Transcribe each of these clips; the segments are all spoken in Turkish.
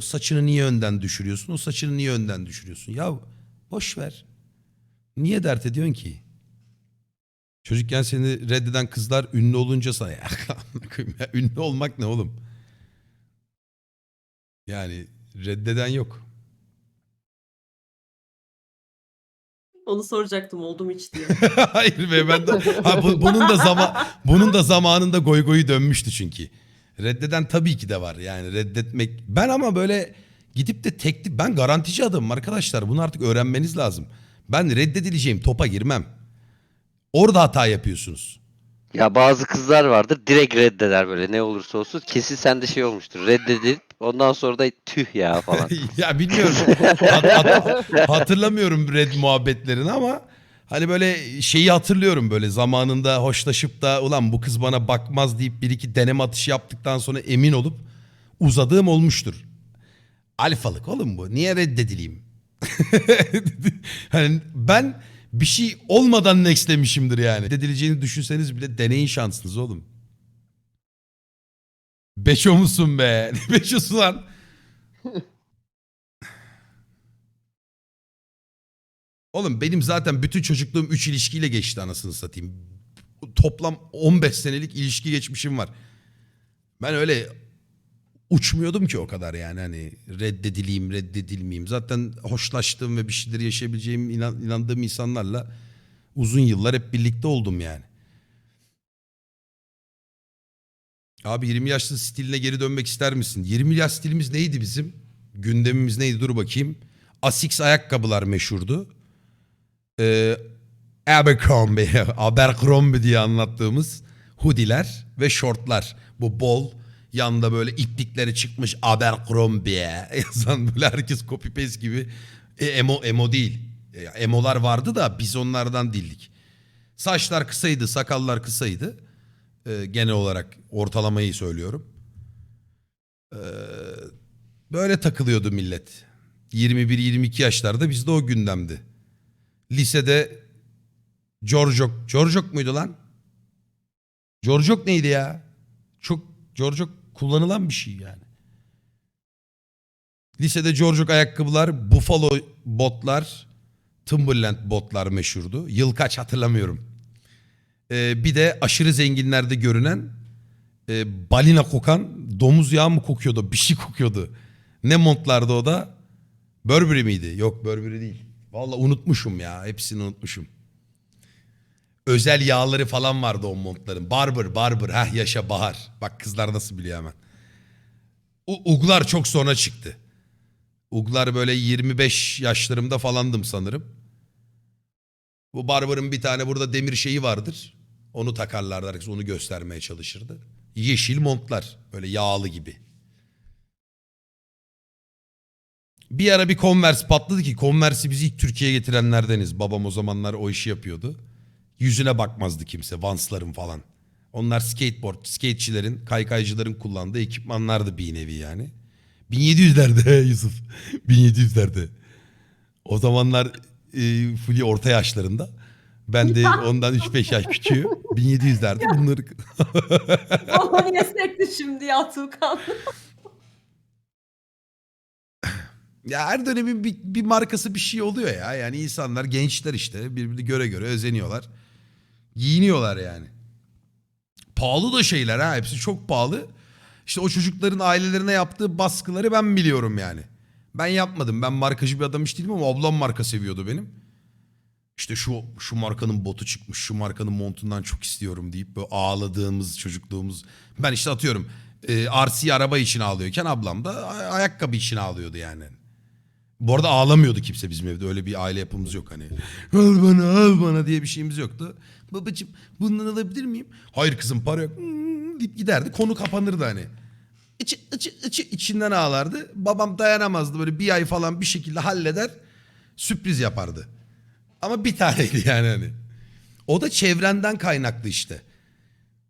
O saçını niye önden düşürüyorsun? O saçını niye önden düşürüyorsun? Ya boş ver. Niye dert ediyorsun ki? Çocukken seni reddeden kızlar ünlü olunca sana ya, ya ünlü olmak ne oğlum? Yani reddeden yok. Onu soracaktım oldu mu hiç diye. Hayır be ben de ha, bu- bunun da zaman bunun da zamanında goy goyu dönmüştü çünkü. Reddeden tabii ki de var yani reddetmek. Ben ama böyle gidip de teklif ben garantici adamım arkadaşlar. Bunu artık öğrenmeniz lazım. Ben reddedileceğim topa girmem. Orada hata yapıyorsunuz. Ya bazı kızlar vardır direkt reddeder böyle ne olursa olsun. Kesin sende şey olmuştur. Reddedilip ondan sonra da tüh ya falan. ya bilmiyorum. Hat- hat- hatırlamıyorum red muhabbetlerini ama hani böyle şeyi hatırlıyorum böyle zamanında hoşlaşıp da ulan bu kız bana bakmaz deyip bir iki deneme atışı yaptıktan sonra emin olup uzadığım olmuştur. Alfalık oğlum bu. Niye reddedileyim? hani ben bir şey olmadan nextlemişimdir yani. Reddedileceğini düşünseniz bile deneyin şansınız oğlum. Beşo musun be? Beşosu lan? Oğlum benim zaten bütün çocukluğum 3 ilişkiyle geçti anasını satayım. Toplam 15 senelik ilişki geçmişim var. Ben öyle uçmuyordum ki o kadar yani hani reddedileyim reddedilmeyeyim. Zaten hoşlaştığım ve bir şeyler yaşayabileceğim inan- inandığım insanlarla uzun yıllar hep birlikte oldum yani. Abi 20 yaşlı stiline geri dönmek ister misin? 20 yaş stilimiz neydi bizim? Gündemimiz neydi? Dur bakayım. Asics ayakkabılar meşhurdu. Ee, Abercrombie, Abercrombie diye anlattığımız hoodiler ve şortlar. Bu bol yanda böyle iplikleri çıkmış Abercrombie yazan böyle herkes copy paste gibi. E, emo, emo değil. E, emolar vardı da biz onlardan değildik. Saçlar kısaydı, sakallar kısaydı. Ee, genel olarak ortalamayı söylüyorum. Ee, böyle takılıyordu millet. 21-22 yaşlarda bizde o gündemdi. Lisede Giorgiok, Giorgiok muydu lan? Giorgiok neydi ya? Çok Giorgiok kullanılan bir şey yani. Lisede Giorgiok ayakkabılar, Buffalo botlar, Timberland botlar meşhurdu. Yıl kaç hatırlamıyorum. Ee, bir de aşırı zenginlerde görünen e, balina kokan domuz yağı mı kokuyordu? Bir şey kokuyordu. Ne montlardı o da? Burberry miydi? Yok Burberry değil. Vallahi unutmuşum ya. Hepsini unutmuşum. Özel yağları falan vardı o montların. Barber, Barber. Heh yaşa Bahar. Bak kızlar nasıl biliyor hemen. U- Uglar çok sonra çıktı. Uglar böyle 25 yaşlarımda falandım sanırım. Bu Barber'ın bir tane burada demir şeyi vardır. Onu takarlardı herkes onu göstermeye çalışırdı. Yeşil montlar böyle yağlı gibi. Bir ara bir Converse patladı ki Converse'i biz ilk Türkiye'ye getirenlerdeniz. Babam o zamanlar o işi yapıyordu. Yüzüne bakmazdı kimse Vans'ların falan. Onlar skateboard, skateçilerin, kaykaycıların kullandığı ekipmanlardı bir nevi yani. 1700'lerde Yusuf. 1700'lerde. O zamanlar e, Fulya orta yaşlarında. Ben de ondan 3-5 yaş küçüğü. 1700'lerde bunları... Ama niye sekti şimdi ya Tuğkan? Ya her dönemin bir, bir markası bir şey oluyor ya. Yani insanlar gençler işte birbirini göre göre özeniyorlar. Giyiniyorlar yani. Pahalı da şeyler ha hepsi çok pahalı. İşte o çocukların ailelerine yaptığı baskıları ben biliyorum yani. Ben yapmadım. Ben markacı bir adam hiç değilim ama ablam marka seviyordu benim. İşte şu şu markanın botu çıkmış, şu markanın montundan çok istiyorum deyip böyle ağladığımız çocukluğumuz. Ben işte atıyorum e, RC araba için ağlıyorken ablam da ay- ayakkabı için ağlıyordu yani. Bu arada ağlamıyordu kimse bizim evde. Öyle bir aile yapımız yok hani. Al bana al bana diye bir şeyimiz yoktu. Babacım bundan alabilir miyim? Hayır kızım para yok. Hmm, deyip giderdi. Konu kapanırdı hani. İçi, içi, içi, içinden ağlardı. Babam dayanamazdı. Böyle bir ay falan bir şekilde halleder. Sürpriz yapardı. Ama bir taneydi yani hani. O da çevrenden kaynaklı işte.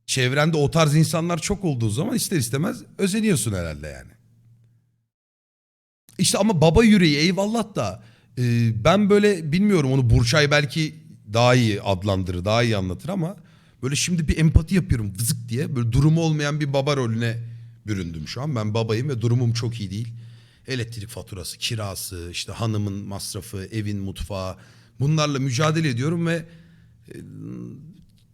Çevrende o tarz insanlar çok olduğu zaman ister istemez özeniyorsun herhalde yani. İşte ama baba yüreği eyvallah da e, ben böyle bilmiyorum onu Burçay belki daha iyi adlandırır, daha iyi anlatır ama böyle şimdi bir empati yapıyorum vızık diye böyle durumu olmayan bir baba rolüne büründüm şu an. Ben babayım ve durumum çok iyi değil. Elektrik faturası, kirası, işte hanımın masrafı, evin mutfağı. Bunlarla mücadele ediyorum ve e,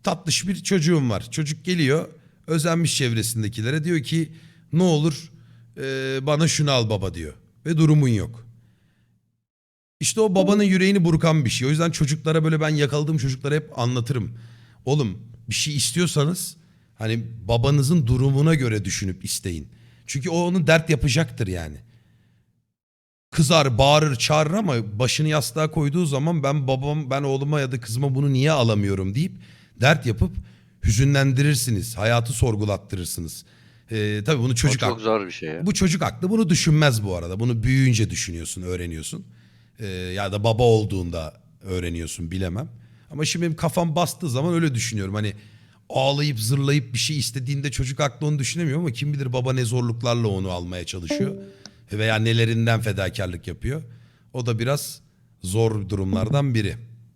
tatlış bir çocuğum var. Çocuk geliyor, özenmiş çevresindekilere diyor ki ne olur e, bana şunu al baba diyor. Ve durumun yok. İşte o babanın yüreğini burkan bir şey. O yüzden çocuklara böyle ben yakaladığım çocuklara hep anlatırım. Oğlum bir şey istiyorsanız hani babanızın durumuna göre düşünüp isteyin. Çünkü o onu dert yapacaktır yani. Kızar, bağırır, çağırır ama başını yastığa koyduğu zaman ben babam, ben oğluma ya da kızıma bunu niye alamıyorum deyip dert yapıp hüzünlendirirsiniz. Hayatı sorgulattırırsınız. Ee, tabii bunu çocuk o çok aklı- zor bir şey ya. bu çocuk aklı bunu düşünmez bu arada. Bunu büyüyünce düşünüyorsun, öğreniyorsun. Ee, ya da baba olduğunda öğreniyorsun bilemem. Ama şimdi benim kafam bastığı zaman öyle düşünüyorum. Hani ağlayıp zırlayıp bir şey istediğinde çocuk aklı onu düşünemiyor ama kim bilir baba ne zorluklarla onu almaya çalışıyor. Veya nelerinden fedakarlık yapıyor. O da biraz zor durumlardan biri.